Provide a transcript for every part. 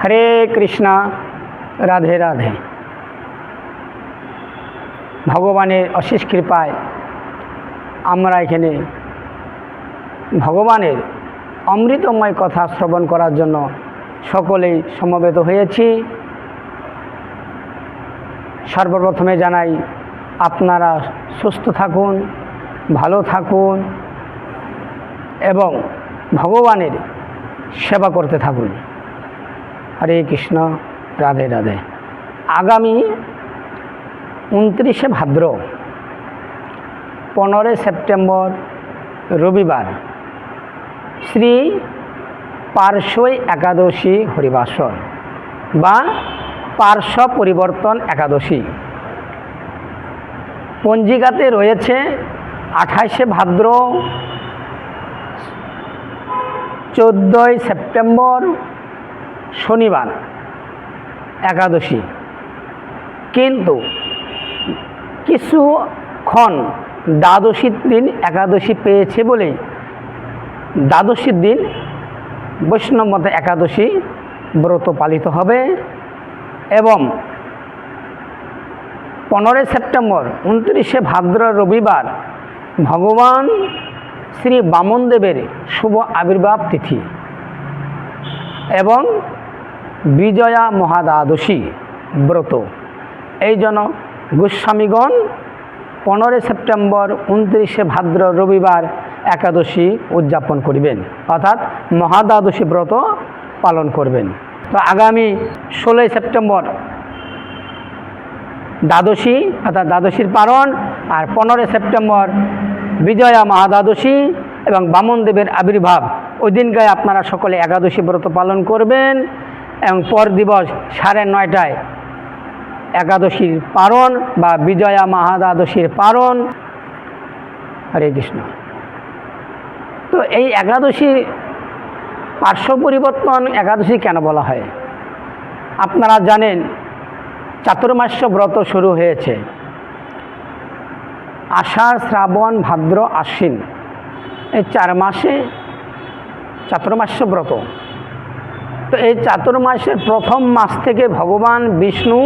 হরে কৃষ্ণা, রাধে রাধে। ভগবানের অশেষ কৃপায় আমরা এখানে ভগবানের অমৃতময় কথা শ্রবণ করার জন্য সকলেই সমবেত হয়েছি। সর্বপ্রথমে জানাই, আপনারা সুস্থ থাকুন, ভালো থাকুন এবং ভগবানের সেবা করতে থাকুন। হরে কৃষ্ণ, রাধে রাধে। আগামী উনত্রিশে ভাদ্র, পনেরোই সেপ্টেম্বর, রবিবার, শ্রী পার্শ্বই একাদশী হরিবাসর বা পার্শ্ব পরিবর্তন একাদশী। পঞ্জিকাতে রয়েছে আঠাশে ভাদ্র, চোদ্দোই সেপ্টেম্বর শনিবার, একাদশী। কিন্তু কিছুক্ষণ দ্বাদশীর দিন একাদশী পেয়েছে বলেই দ্বাদশীর দিন বৈষ্ণব মতে একাদশী ব্রত পালিত হবে এবং পনেরোই সেপ্টেম্বর, উনত্রিশে ভাদ্র রবিবার ভগবান শ্রী বামনদেবের শুভ আবির্ভাব তিথি এবং বিজয়া মহাদ্বাদশী ব্রত। এই জন্য গোস্বামীগণ পনেরোই সেপ্টেম্বর উনত্রিশে ভাদ্র রবিবার একাদশী উদযাপন করিবেন। অর্থাৎ মহাদ্বাদশী ব্রত পালন করবেন। তো আগামী ষোলোই সেপ্টেম্বর দ্বাদশী, অর্থাৎ দ্বাদশীর পালন, আর পনেরোই সেপ্টেম্বর বিজয়া মহাদ্বাদশী এবং বামনদেবের আবির্ভাব। ওই দিনকে আপনারা সকলে একাদশী ব্রত পালন করবেন। এবং পর দিবস সাড়ে নয়টায় একাদশীর পারণ বা বিজয়া মহাদ্বাদশীর পারণ। হরে কৃষ্ণ। তো এই একাদশী পার্শ্ব পরিবর্তন একাদশী কেন বলা হয়? আপনারা জানেন, চাতুর্মাস্য ব্রত শুরু হয়েছে। আষাঢ়, শ্রাবণ, ভাদ্র, আশ্বিন। এই চার মাসে চাতুর্মাস্য ব্রত। তো এই চাতুর্মাসের প্রথম মাস থেকে ভগবান বিষ্ণু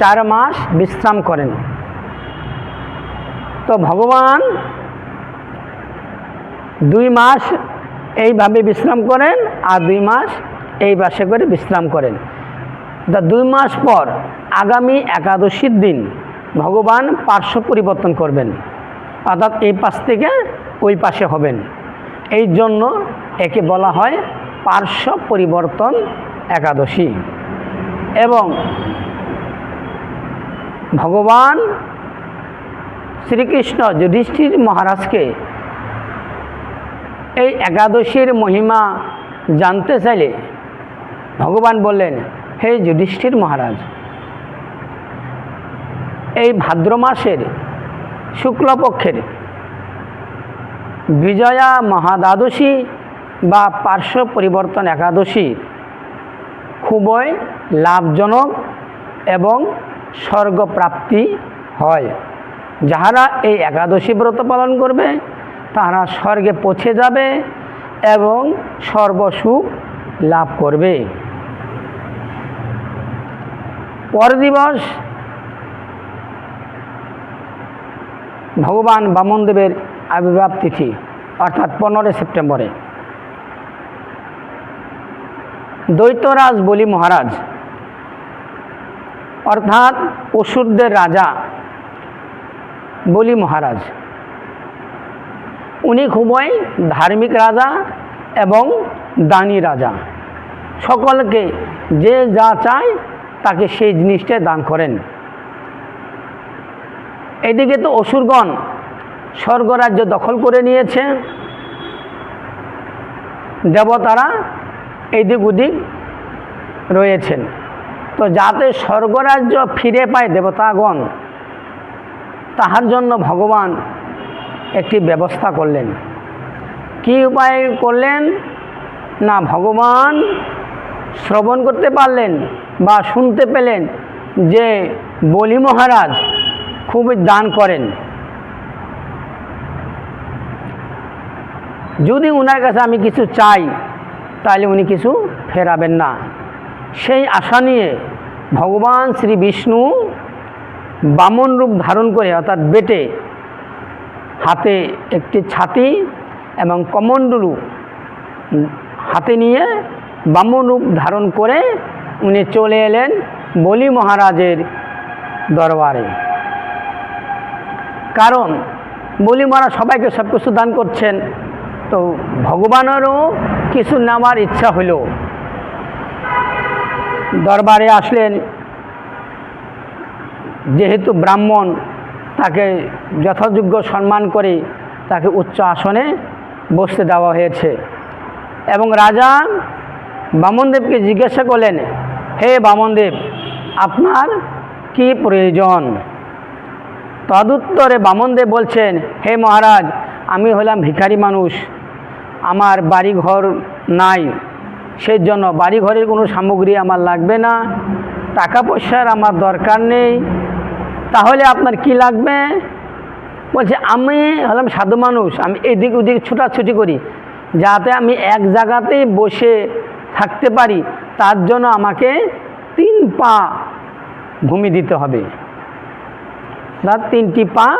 চার মাস বিশ্রাম করেন। তো ভগবান দুই মাস এইভাবে বিশ্রাম করেন আর দুই মাস এই বাসে করে বিশ্রাম করেন। তা দুই মাস পর আগামী একাদশীর দিন ভগবান পার্শ্ব পরিবর্তন করবেন। অর্থাৎ এই পাশ থেকে ওই পাশে হবেন। এই জন্য একে বলা হয় পার্শ্ব পরিবর্তন একাদশী এবং ভগবান শ্রীকৃষ্ণ যুধিষ্ঠির মহারাজকে এই একাদশীর মহিমা জানতে চাইলে ভগবান বললেন, হে যুধিষ্ঠির মহারাজ, এই ভাদ্র মাসের শুক্লপক্ষের বিজয়া মহাদ্বাদশী বা পার্শ্ব পরিবর্তন একাদশী খুবই লাভজনক এবং স্বর্গপ্রাপ্তি হয়। যাহারা এই একাদশী ব্রত পালন করবে, তাহারা স্বর্গে পৌঁছে যাবে এবং সর্বসুখ লাভ করবে। পর দিবস ভগবান বামনদেবের আবির্ভাব তিথি, অর্থাৎ পনেরোই সেপ্টেম্বরে। দৈত্যরাজ বলি মহারাজ। অর্থাৎ অসুরদের রাজা বলি মহারাজ। উনি খুবই ধার্মিক রাজা এবং দানী রাজা। সকলকে যে যা চায় তাকে সেই জিনিসটা দান করেন। এদিকে তো অসুরগণ স্বর্গরাজ্য দখল করে নিয়েছে। দেবতারা এদিক ওদিক রয়েছেন। তো যাতে স্বর্গরাজ্য ফিরে পায় দেবতাগণ, তাহার জন্য ভগবান একটি ব্যবস্থা করলেন। কি উপায় করলেন? না ভগবান শ্রবণ করতে পারলেন বা শুনতে পেলেন যে বলি মহারাজ খুবই দান করেন। যদি ওনার কাছে আমি কিছু চাই তাহলে উনি কিছু ফেরাবেন না। সেই আশা নিয়ে ভগবান শ্রী বিষ্ণু বামন রূপ ধারণ করে অর্থাৎ বেটে হাতে একটি ছাতি এবং কমণ্ডলু হাতে নিয়ে বামন রূপ ধারণ করে উনি চলে এলেন বলি মহারাজের দরবারে। কারণ বলি মহারাজ সবাইকে সব কিছু দান করছেন, তো ভগবানেরও কিছু নেওয়ার ইচ্ছা হলো দরবারে আসলেন। যেহেতু ব্রাহ্মণ, তাকে যথাযোগ্য সম্মান করে তাকে উচ্চ আসনে বসতে দেওয়া হয়েছে। এবং রাজা বামনদেবকে জিজ্ঞাসা করলেন, হে বামনদেব, আপনার কি প্রয়োজন? তদুত্তরে বামনদেব বলছেন, হে মহারাজ, আমি হলাম ভিখারি মানুষ। আমার বাড়িঘর নাই। সেই জন্য বাড়িঘরের কোনো সামগ্রী আমার লাগবে না। টাকা পয়সার আমার দরকার নেই। তাহলে আপনার কি লাগবে? বলছে, আমি হলাম সাধু মানুষ, আমি এদিক ওদিক ছোটাছুটি করি। যাতে আমি এক জায়গাতেই বসে থাকতে পারি, তার জন্য আমাকে তিন পা ভূমি দিতে হবে। অর্থাৎ তিনটি পা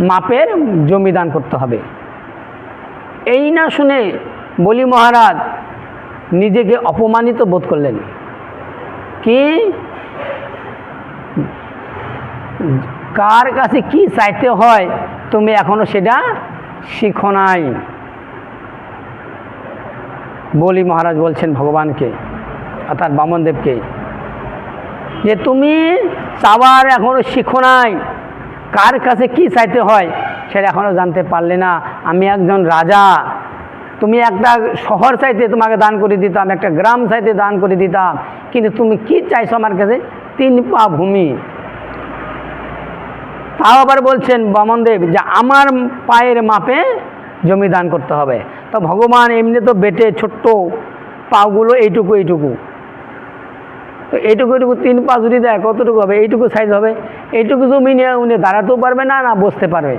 মাপের জমি দান করতে হবে। এই না শুনে বলি মহারাজ, নিজেকে অপমানিত বোধ করলেন। কি? কার কাছে কি চাইতে হয় তুমি এখনও সেটা শিখো নাই। বলি মহারাজ বলছেন ভগবানকে অর্থাৎ বামনদেবকে যে তুমি চাওয়ার এখনও শিখো নাই। কার কাছে কি চাইতে হয় সেটা এখনও জানতে পারলে না। আমি একজন রাজা। তুমি একটা শহর চাইতে তোমাকে দান করে দিতাম, একটা গ্রাম চাইতে দান করে দিতাম। কিন্তু তুমি কি চাইছো আমার কাছে? তিন পা ভূমি। তাও আবার বলছেন বামনদেব যে আমার পায়ের মাপে জমি দান করতে হবে। তো ভগবান এমনি তো বেটে ছোট্ট পাগুলো এইটুকু এইটুকু। তো এইটুকু এইটুকু তিন পা যদি দেয়, কতটুকু হবে? এইটুকু সাইজ হবে। এইটুকু জমি নিয়ে উনি দাঁড়াতেও পারবে না না বসতে পারবে।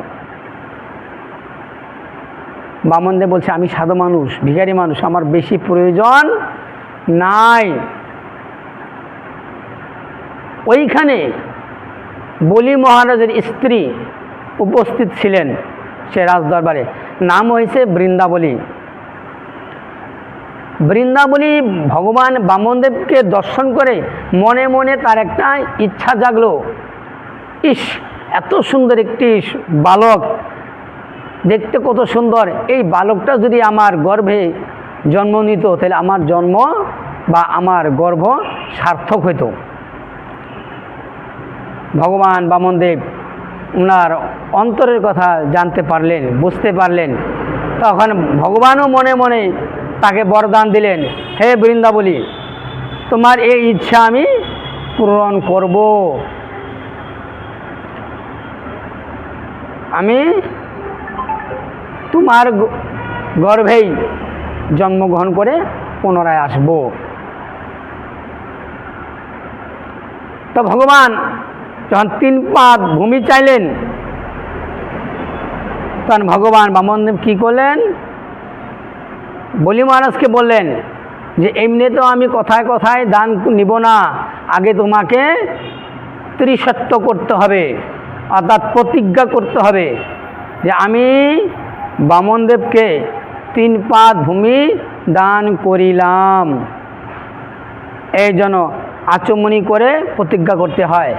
বামনদেব বলছে, আমি সাধু মানুষ, ভিখারি মানুষ, আমার বেশি প্রয়োজন নাই। ওইখানে বলি মহারাজের স্ত্রী উপস্থিত ছিলেন সে রাজদরবারে। নাম হয়েছে বৃন্দাবলী। বৃন্দাবলী ভগবান বামনদেবকে দর্শন করে মনে মনে তার একটা ইচ্ছা জাগলো। ইস, এত সুন্দর একটি বালক। দেখতে কত সুন্দর। এই বালকটা যদি আমার গর্ভে জন্ম নিত, তাহলে আমার জন্ম বা আমার গর্ভ সার্থক হতো ভগবান বামনদেব ওনার অন্তরের কথা জানতে পারলেন, বুঝতে পারলেন। তখন ভগবানও মনে মনে তাকে বরদান দিলেন। হে বৃন্দাবলী, তোমার এই ইচ্ছা আমি পূরণ করব। আমি তোমার গর্ভেই জন্মগ্রহণ করে পুনরায় আসব। তো ভগবান যখন তিন পাত ভূমি চাইলেন, তখন ভগবান বামনদেব কী করলেন? বলি মহারাজকে বললেন যে, এমনি তো আমি কথায় কথায় দান নিব না। আগে তোমাকে ত্রিসত্য করতে হবে, অর্থাৎ প্রতিজ্ঞা করতে হবে যে, আমি বামনদেবকে তিন পাত ভূমি দান করিলাম। এই জন্য আচমনি করে প্রতিজ্ঞা করতে হয়।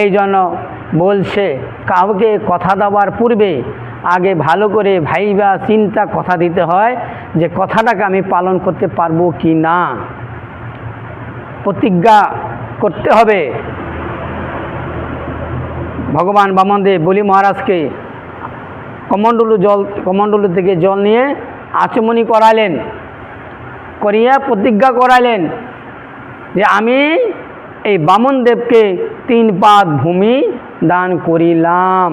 এই জন্য বলছে, কাউকে কথা দেওয়ার পূর্বে আগে ভালো করে ভাইবা, চিন্তা, কথা দিতে হয় যে কথাটাকে আমি পালন করতে পারব কি না। প্রতিজ্ঞা করতে হবে। ভগবান বামনদেব, বলি মহারাজকে কমণ্ডলু জল, কমণ্ডলু থেকে জল নিয়ে আচমনি করালেন, করিয়া প্রতিজ্ঞা করালেন যে আমি এই বামনদেবকে তিন পাত ভূমি দান করিলাম।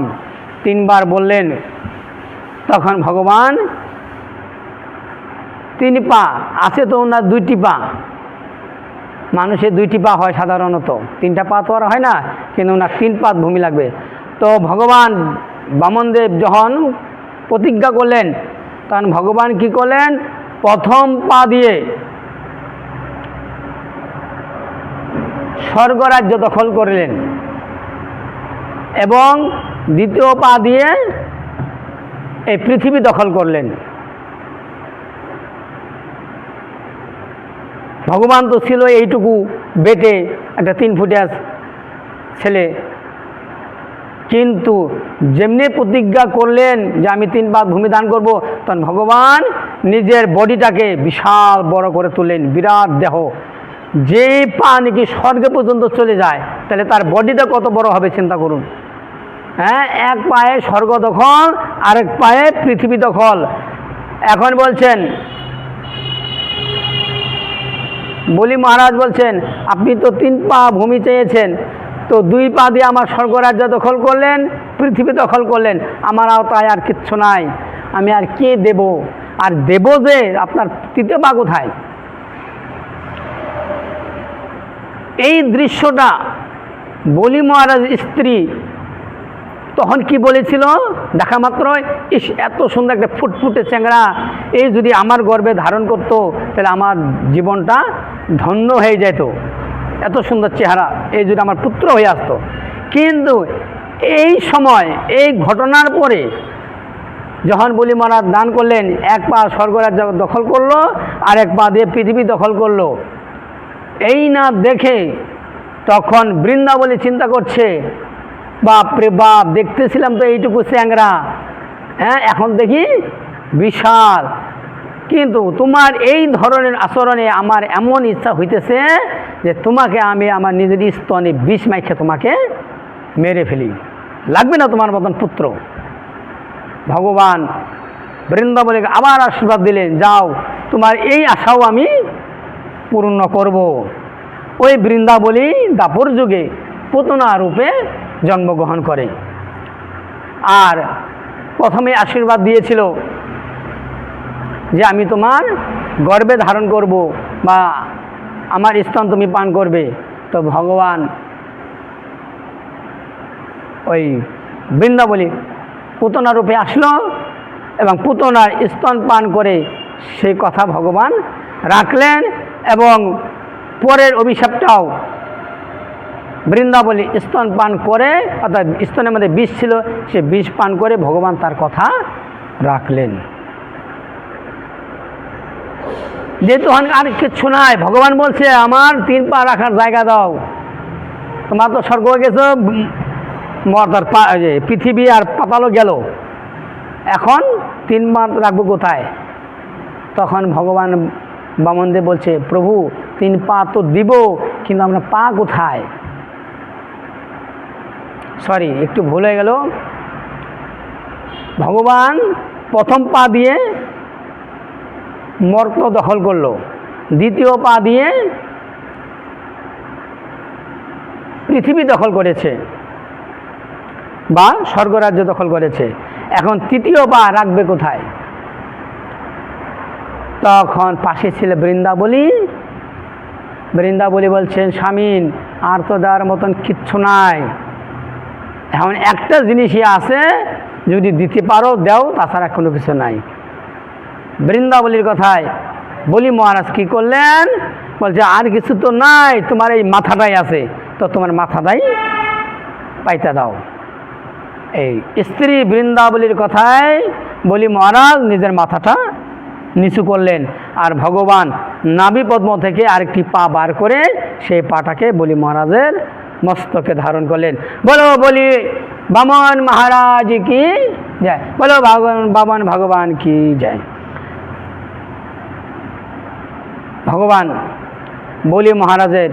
তিনবার বললেন, তখন ভগবান, তিন পা, আছে তো ওনার দুইটি পা। মানুষের দুইটি পা হয় সাধারণত। তিনটা পা তো আর হয় না, কিন্তু ওনার তিন পাত ভূমি লাগবে। তো ভগবান বামনদেব যখন প্রতিজ্ঞা করলেন, তখন ভগবান কি করলেন? প্রথম পা দিয়ে স্বর্গরাজ্য দখল করলেন। এবং দ্বিতীয় পা দিয়ে এই পৃথিবী দখল করলেন। ভগবান তো ছিল এইটুকু বেটে একটা তিন ফুটিয়া ছেলে। কিন্তু যেমনি প্রতিজ্ঞা করলেন যে আমি তিন পাক ভূমি দান করব, তখন ভগবান নিজের বডিটাকে বিশাল বড় করে তুললেন, বিরাট দেহ। যে পা নাকি স্বর্গে পর্যন্ত চলে যায়, তাহলে তার বডিটা কত বড় হবে চিন্তা করুন। হ্যাঁ এক পায়ে স্বর্গ দখল, আরেক পায়ে পৃথিবী দখল। এখন বলছেন, বলি মহারাজ বলছেন, আপনি তো তিন পা ভূমি চেয়েছেন, তো দুই পা দিয়ে আমার স্বর্গরাজ্য দখল করলেন, পৃথিবী দখল করলেন আমার আওতায় আর কিচ্ছু নাই, আমি আর কে দেব? আর দেব যে, আপনার তৃতীয় পা কোথায়? এই দৃশ্যটা বলি মহারাজ স্ত্রী তখন কি বলেছিল? দেখা মাত্র, ইস, এত সুন্দর একটা ফুটফুটে চ্যাংড়া। এই যদি আমার গর্বে ধারণ করত, তাহলে আমার জীবনটা ধন্য হয়ে যেত। এত সুন্দর চেহারা, এই যদি আমার পুত্র হয়ে আসতো। কিন্তু এই সময়, এই ঘটনার পরে যখন বলি মহারাজ দান করলেন, এক পা স্বর্গরাজ্য দখল করল, আর এক পা দিয়ে পৃথিবী দখল করল। এই না দেখে তখন বৃন্দাবলী চিন্তা করছে বাপ রে বাপ, দেখতেছিলাম তো এইটুকু চ্যাংরা। হ্যাঁ এখন দেখি বিশাল। কিন্তু তোমার এই ধরনের আচরণে আমার এমন ইচ্ছা হইতেছে যে তোমাকে আমি আমার নিজের স্তনে বিষ মাইখে তোমাকে মেরে ফেলি। লাগবে না তোমার মতন পুত্র। ভগবান বৃন্দাবলীকে আবার আশীর্বাদ দিলেন, যাও, তোমার এই আশাও আমি পূর্ণ করব। ওই বৃন্দাবলী দাপর যুগে পুতনা রূপে জন্মগ্রহণ করে। আর প্রথমে আশীর্বাদ দিয়েছিল যে আমি তোমার গর্বে ধারণ করব বা আমার স্তন তুমি পান করবে। তো ভগবান ওই বৃন্দাবলী পুতনা রূপে আসলো এবং পুতনার স্তন পান করে সেই কথা ভগবান রাখলেন এবং পরের অভিশাপটাও বৃন্দাবলী স্তন পান করে, অর্থাৎ স্তনের মধ্যে বিষ ছিল, সে বিষ পান করে ভগবান তার কথা রাখলেন। যেহেতু আর কিচ্ছু নাই, ভগবান বলছে, আমার তিন পা রাখার জায়গা দাও। তোমার তো স্বর্গ গেছো মর্দার পা পৃথিবী আর পাতালও গেল। এখন তিন পা রাখব কোথায়? তখন ভগবান বামনদেব বলছে, প্রভু, তিন পা তো দিব, কিন্তু আমরা পা কোথায়? সরি একটু ভুল হয়ে গেল। ভগবান প্রথম পা দিয়ে মর্ত দখল করল। দ্বিতীয় পা দিয়ে পৃথিবী দখল করেছে বা স্বর্গরাজ্য দখল করেছে। এখন তৃতীয় পা রাখবে কোথায়? তখন পাশে ছিল বৃন্দাবলী। বৃন্দাবলী বলছেন স্বামীন আর তো দেওয়ার মতন কিচ্ছু নাই। এখন একটা জিনিসই আছে, যদি দিতে পারো, দেও, তাছাড়া কোনো কিছু নাই। বৃন্দাবলীর কথায় বলি, মহারাজ, কি করলেন? বলছে, আর কিছু তো নাই, তোমার এই মাথাটাই আছে, তো তোমার মাথাটাই পাইতে দাও। এই স্ত্রী বৃন্দাবলীর কথায় বলি, মহারাজ, নিজের মাথাটা নিচু করলেন। আর ভগবান নাভি পদ্ম থেকে আরেকটি পা বার করে সেই পাটাকে বলি, মহারাজের মস্তকে ধারণ করলেন। বলো বলি, বামন মহারাজ কি যায় বলো ভগবান বামন ভগবান কি যায় ভগবান বলি মহারাজের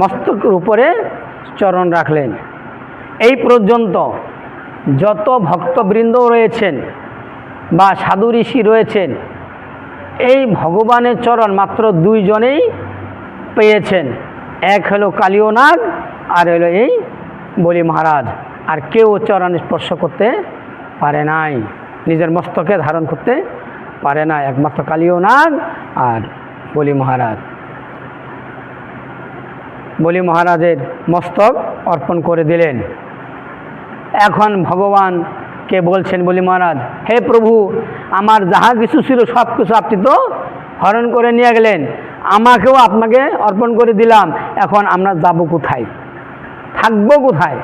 মস্তকের উপরে চরণ রাখলেন। এই পর্যন্ত যত ভক্তবৃন্দ রয়েছেন বা সাধু ঋষি রয়েছেন, এই ভগবানের চরণ মাত্র দুইজনেই পেয়েছেন। এক হলো কালীয়নাগ আর হলো এই বলি মহারাজ, আর কেউ চরণ স্পর্শ করতে পারে নাই। নিজের মস্তকে ধারণ করতে পারে না একমাত্র কালীয়নাগ আর বলি মহারাজ। বলি মহারাজের মস্তক অর্পণ করে দিলেন। এখন ভগবানকে বলছেন বলি মহারাজ, হে প্রভু, আমার যাহা কিছু ছিল সব কিছু আপনি তো হরণ করে নিয়ে গেলেন, আমাকেও আপনাকে অর্পণ করে দিলাম, এখন আমরা যাব কোথায়? থাকব কোথায়?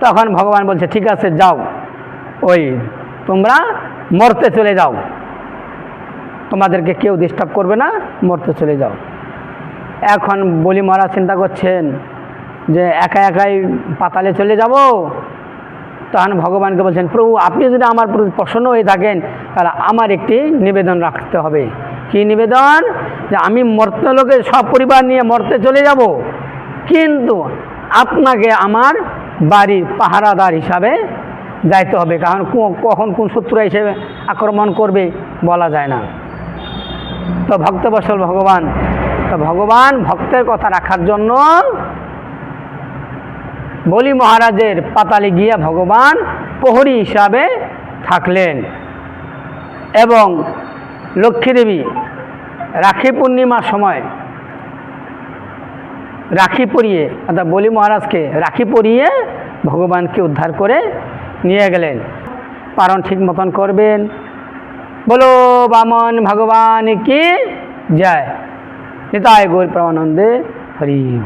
তখন ভগবান বলছে, ঠিক আছে, যাও। ওই তোমরা মরতে চলে যাও। তোমাদেরকে কেউ ডিস্টার্ব করবে না, মরতে চলে যাও। এখন বলি মহারাজ চিন্তা করছেন যে একা একাই পাতালে চলে যাব? তখন ভগবানকে বলছেন, প্রভু, আপনি যদি আমার প্রতি প্রসন্ন হয়ে থাকেন, তাহলে আমার একটি নিবেদন রাখতে হবে। কি নিবেদন? যে আমি মর্ত লোকে সব পরিবার নিয়ে মরতে চলে যাব। কিন্তু আপনাকে আমার বাড়ির পাহারাদার হিসাবে যাইতে হবে, কারণ কখন কোন শত্রু হিসেবে আক্রমণ করবে বলা যায় না। তো ভক্তবসল ভগবান। তো ভগবান ভক্তের কথা রাখার জন্য বলি মহারাজের পাতালে গিয়ে ভগবান প্রহরী হিসাবে থাকলেন এবং লক্ষ্মীদেবী রাখি পূর্ণিমার সময় রাখি পরিয়ে, অর্থাৎ বলি মহারাজকে, রাখি পরিয়ে ভগবানকে উদ্ধার করে নিয়ে গেলেন। পারণ ঠিক মতন করবেন। বলো বামন ভগবান কি? যায় নিতায় গৌর প্রমানন্দে হরি